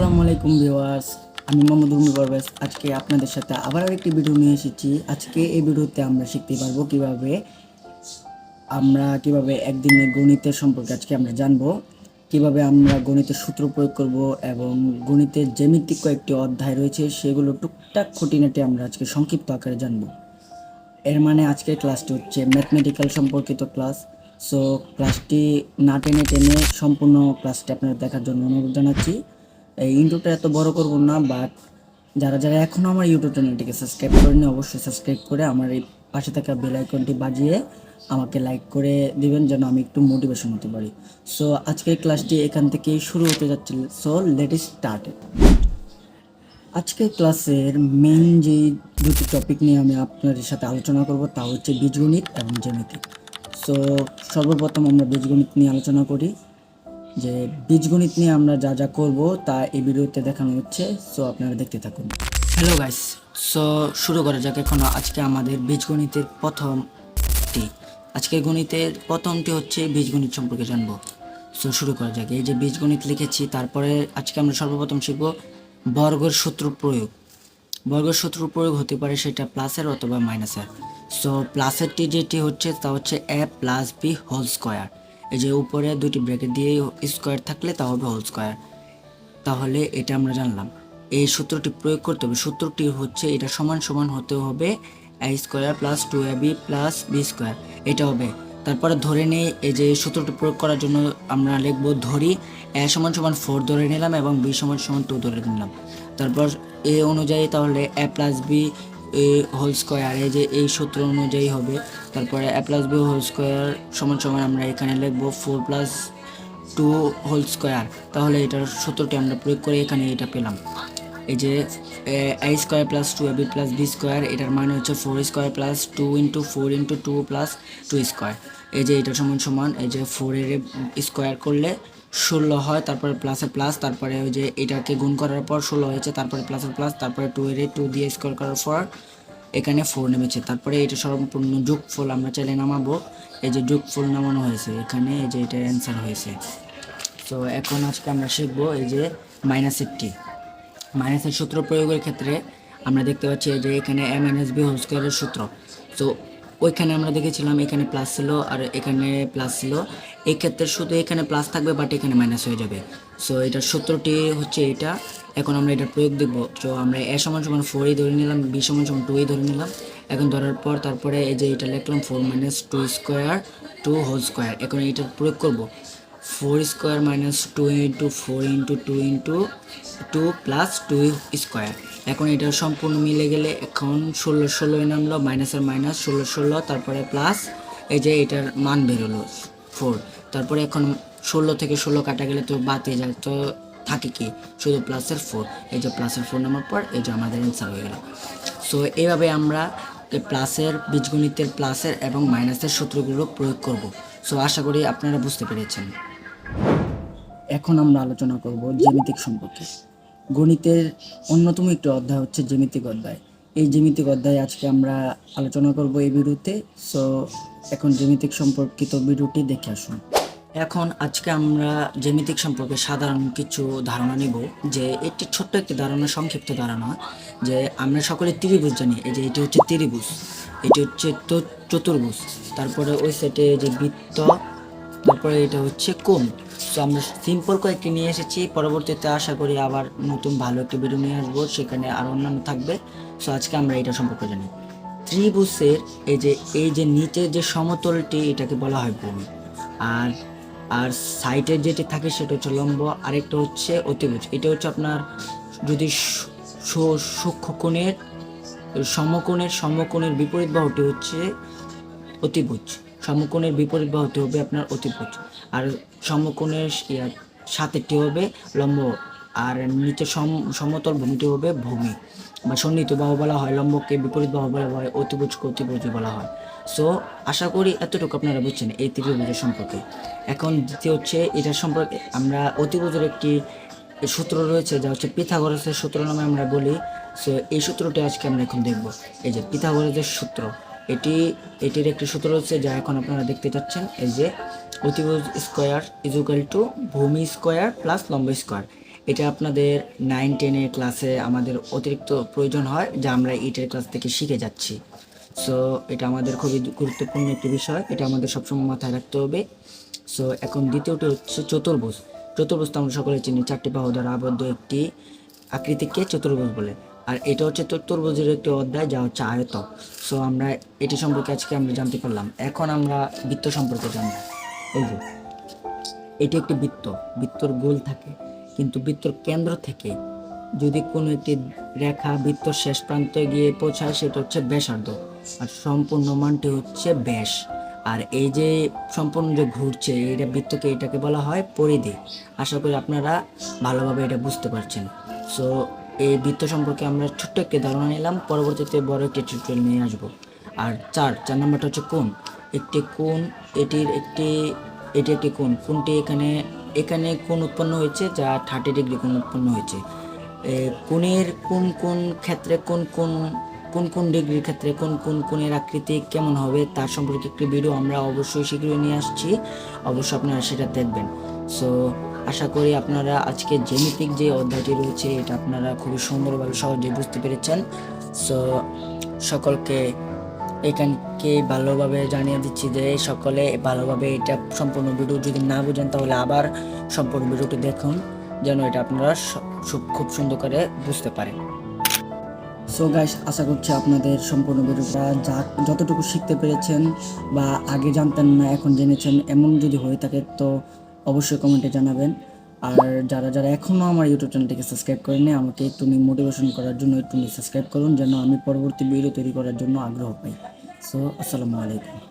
আসসালামু আলাইকুম ভিউয়ার্স আমি মোহাম্মদ রুমি পারভেজ। আজকে আপনাদের সাথে আবার একটি ভিডিও নিয়ে এসেছি। আজকে এই ভিডিওতে আমরা শিখতে পারব কীভাবে আমরা কীভাবে একদিনে গণিতের সম্পর্কে আজকে আমরা জানব, কীভাবে আমরা গণিতের সূত্র প্রয়োগ করব এবং গণিতের জ্যামিতিক কয়েকটি অধ্যায় রয়েছে, সেগুলো টুকটাক খুঁটিনাটি আমরা আজকে সংক্ষিপ্ত আকারে জানব। এর মানে আজকের ক্লাসটি হচ্ছে ম্যাথমেটিক্যাল সম্পর্কিত ক্লাস সো ক্লাসটি না টেনে টেনে সম্পূর্ণ ক্লাসটি আপনারা দেখার জন্য অনুরোধ জানাচ্ছি। এই ইন্ট্রোটা এত বড় করব না বাট যারা যারা এখনও আমার ইউটিউব চ্যানেলটিকে সাবস্ক্রাইব করেনি অবশ্যই সাবস্ক্রাইব করে আমার এই পাশে থাকা বেল আইকনটি বাজিয়ে আমাকে লাইক করে দিবেন যেন আমি একটু মোটিভেশন হতে পারি। সো আজকের ক্লাসটি এখান থেকেই শুরু হতে যাচ্ছে। সো লেট স্টার্ট আজকের ক্লাসের মেইন যে দুটি টপিক নিয়ে আমি আপনাদের সাথে আলোচনা করব, তা হচ্ছে বীজগণিত এবং জ্যামিতি। সো সর্বপ্রথম আমরা বীজগণিত নিয়ে আলোচনা করি। যে বীজগণিত নিয়ে আমরা যা যা করব তা এই ভিডিওতে দেখানো হচ্ছে। সো আপনারা দেখতে থাকুন। হ্যালো গাইস সো শুরু করা যাক এখন। আজকে আমাদের বীজগণিতের প্রথমটি। আজকে গণিতের প্রথমটি হচ্ছে বীজগণিত সম্পর্কে জানব। সো শুরু করা যাক। এই যে বীজগণিত লিখেছি, তারপরে আজকে আমরা সর্বপ্রথম শিখব বর্গের সূত্র প্রয়োগ। বর্গের সূত্র প্রয়োগ হতে পারে সেটা প্লাসের অথবা মাইনাসের সো প্লাসেরটি যেটি হচ্ছে, তা হচ্ছে A plus B whole square এই যে উপরে দুটি ব্র্যাকেট দিয়ে স্কোয়ার থাকলে তা হবে হোল স্কোয়ার। তাহলে এটা আমরা জানলাম। এই সূত্রটি প্রয়োগ করতে হবে। সূত্রটি হচ্ছে এটা সমান সমান হতে হবে A square plus two A B plus B square. এটা হবে। তারপরে ধরে নিই, এই যে সূত্রটি প্রয়োগ করার জন্য আমরা লিখব ধরি এ সমান সমান ফোর ধরে নিলাম এবং বি সমান সমান টু ধরে নিলাম। তারপর এ অনুযায়ী তাহলে A plus B whole square যে এই সূত্র অনুযায়ী হবে। তারপরে A plus B whole square সমান সমান আমরা এখানে লিখব four plus two whole square তাহলে এটার সূত্রটি আমরা প্রয়োগ করে এখানে এটা পেলাম। এই যে A square plus two A B plus B square এটার মানে হচ্ছে four square plus two into four into two plus two square এই যে এটা সমান সমান, এই যে ফোরের স্কোয়ার করলে ষোলো হয়, তারপরে প্লাসে প্লাস তারপরে ওই যে এটাকে গুণ করার পর ষোলো হয়েছে, তারপরে প্লাসের প্লাস তারপরে টু এর টু দিয়ে স্কোয়ার করার পর এখানে ফোর নেমেছে। তারপরে এটা সম্পূর্ণ যোগফল আমরা চাইলে নামাবো। এই যে যোগফল নামানো হয়েছে, এখানে এই যে এটার অ্যান্সার হয়েছে। তো এখন আজকে আমরা শিখব এই যে মাইনাসেরটি মাইনাসের সূত্র প্রয়োগের ক্ষেত্রে আমরা দেখতে পাচ্ছি যে এখানে এ মাইনাস বি হোল স্কোয়ারের সূত্র। তো ওইখানে আমরা দেখেছিলাম এখানে প্লাস ছিল আর এখানে প্লাস ছিল। এই ক্ষেত্রে শুধু এখানে প্লাস থাকবে বাট এখানে মাইনাস হয়ে যাবে। সো এটার সূত্রটি হচ্ছে এটা। এখন আমরা এটার প্রয়োগ দেখব। তো আমরা এ সমান সমান ফোরই ধরে নিলাম, বি সমান সমান টুই ধরে নিলাম। এখন ধরার পর তারপরে এই যে এটা লিখলাম four minus two square two whole square এখন এটার প্রয়োগ করব। Four square minus two into four into two into two plus two square. এখন এটা সম্পূর্ণ মিলে গেলে এখন ষোলো ষোলোয় নামলো, মাইনাসের মাইনাস, ষোলো ষোলো, তারপরে প্লাস, এই যে এটার মান বেরোলো, ফোর। তারপরে এখন ষোলো থেকে ষোলো কাটা গেলে তো বাতে যায়, তো থাকে কি? শুধু প্লাসের ফোর। এই যে প্লাসের ফোর নামার পর এই যে আমাদের অ্যান্সার হয়ে গেল। সো এইভাবে আমরা প্লাসের বীজগণিতের প্লাসের এবং মাইনাসের সূত্রগুলো প্রয়োগ করব। সো আশা করি আপনারা বুঝতে পেরেছেন। এখন আমরা আলোচনা করব জ্যামিতিক সম্পর্কে। গণিতের অন্যতম একটি অধ্যায় হচ্ছে জ্যামিতিক অধ্যায়। এই জ্যামিতিক অধ্যায় আজকে আমরা আলোচনা করব এই ভিডিওতে সো এখন জ্যামিতিক সম্পর্কিত ভিডিওটি দেখে আসুন। এখন আজকে আমরা জ্যামিতিক সম্পর্কে সাধারণ কিছু ধারণা নিব, যে একটি ছোট্ট একটি ধারণা, সংক্ষিপ্ত ধারণা, যে আমরা সকলে ত্রিভুজ জানি, এই যে এটি হচ্ছে ত্রিভুজ, এটি হচ্ছে চতুর্ভুজ, তারপরে ওই সাইডে যে বৃত্ত, তারপরে এটা হচ্ছে কোন সো আমরা সিম্পল কয়েকটি নিয়ে এসেছি। পরবর্তীতে আশা করি আবার নতুন ভালো একটি ভিডিও নিয়ে আসব। সেখানে আর অন্যান্য থাকবে। সো আজকে আমরা এটা সম্পর্কে জানি। ত্রিভুজের এই যে এই যে নিচের যে সমতলটি, এটাকে বলা হয় ভূমি। আর আর সাইডের যেটি থাকে, সেটা হচ্ছে লম্ব। আরেকটা হচ্ছে অতিভুজ। এটা হচ্ছে আপনার যদি সূক্ষ্মকোণের সমকোণের সমকোণের বিপরীত বাহুটি হচ্ছে অতিভুজ। সমকোণের বিপরীত বাহুটি হবে আপনার অতিভুজ আর সমকোণের সাতেরটি হবে লম্ব আর নিচে সম, সমতল ভূমিটি হবে ভূমি। বা সন্নিহিত বাহু বলা হয়, লম্বকে বিপরীত বাহু বলা হয় অতিভুজকে অতিভুজ বলা হয়। সো আশা করি এতটুকু আপনারা বুঝছেন এই ত্রিভুজের সম্পর্কে। এখন দ্বিতীয় হচ্ছে, এটার সম্পর্কে আমরা অতিভুজের একটি সূত্র রয়েছে, যা হচ্ছে পিথাগোরাসের সূত্র নামে আমরা বলি। সো এই সূত্রটি আজকে আমরা এখন দেখব। এই যে পিথাগোরাসের সূত্র। এটি, এটির একটি সূত্র হচ্ছে যা এখন আপনারা দেখতে পাচ্ছেন। এই যে, অতিভুজ স্কোয়ার ইজুকাল টু ভূমি স্কোয়ার প্লাস লম্ব স্কোয়ার। এটা আপনাদের নাইন টেনের ক্লাসে আমাদের অতিরিক্ত প্রয়োজন হয়, যা আমরা এইটের ক্লাস থেকে শিখে যাচ্ছি। সো এটা আমাদের খুবই গুরুত্বপূর্ণ একটি বিষয়, এটা আমাদের সবসময় মাথায় রাখতে হবে। সো এখন দ্বিতীয়টি হচ্ছে চতুর্ভুজ। চতুর্ভুজ তো আমরা সকলে চিনি, চারটি বাহু দ্বারা আবদ্ধ একটি আকৃতিকে চতুর্ভুজ বলে। আর এটা হচ্ছে চতুর্ভুজের একটি অধ্যায়, যা হচ্ছে আয়ত সো আমরা এটি সম্পর্কে আজকে আমরা জানতে পারলাম। এখন আমরা বৃত্ত সম্পর্কে জানব। এই যে, এটি একটি বৃত্ত। বৃত্তর গোল থাকে, কিন্তু বৃত্তর কেন্দ্র থেকে যদি কোনো একটি রেখা বৃত্তর শেষ প্রান্তে গিয়ে পৌঁছায়, সেটা হচ্ছে ব্যাসার্ধ। আর সম্পূর্ণ মানটি হচ্ছে ব্যাস। আর এই যে সম্পূর্ণ যে ঘুরছে, এটা বৃত্তকে এটাকে বলা হয় পরিধি। আশা করি আপনারা ভালোভাবে এটা বুঝতে পারছেন। সো এই বৃত্ত সম্পর্কে আমরা ছোট্ট একটি ধারণা নিলাম। পরবর্তীতে বড় একটি টিউটোরিয়াল নিয়ে আসব। আর চার চার নাম্বারটা হচ্ছে কোন একটি কোন এটির একটি এটি একটি কোন কোনটি এখানে এখানে কোন উৎপন্ন হয়েছে যা থার্টি ডিগ্রি কোন উৎপন্ন হয়েছে। এ, কোণের কোন কোন ক্ষেত্রে কোন কোন কোন কোন ডিগ্রির ক্ষেত্রে কোন কোন কোণের আকৃতি কেমন হবে তার সম্পর্কে একটি ভিডিও আমরা অবশ্যই শীঘ্রই নিয়ে আসছি। অবশ্যই আপনারা সেটা দেখবেন। সো আশা করি আপনারা আজকে জ্যামিতিক যে অধ্যায়টি রয়েছে, এটা আপনারা খুবই সুন্দরভাবে সহজে বুঝতে পেরেছেন। সো সকলকে এখানকে ভালোভাবে জানিয়ে দিচ্ছি যে সকলে ভালোভাবে এটা সম্পূর্ণ ভিডিও যদি না বুঝেন, তাহলে আবার সম্পূর্ণ ভিডিওটি দেখুন, যেন এটা আপনারা খুব সুন্দর করে বুঝতে পারেন। সো গাইস আশা করছি আপনাদের সম্পূর্ণ ভিডিওটা যা, যতটুকু শিখতে পেরেছেন বা আগে জানতেন না, এখন জেনেছেন, এমন যদি হয়ে থাকে, তো অবশ্যই কমেন্টে জানাবেন। আর যারা যারা এখনও আমার ইউটিউব চ্যানেলটিকে সাবস্ক্রাইব করেনি আমাকে একটু মোটিভেশন করার জন্য একটু সাবস্ক্রাইব করুন, যেন আমি পরবর্তী ভিডিও তৈরি করার জন্য আগ্রহ পাই। সো আসসালামু আলাইকুম।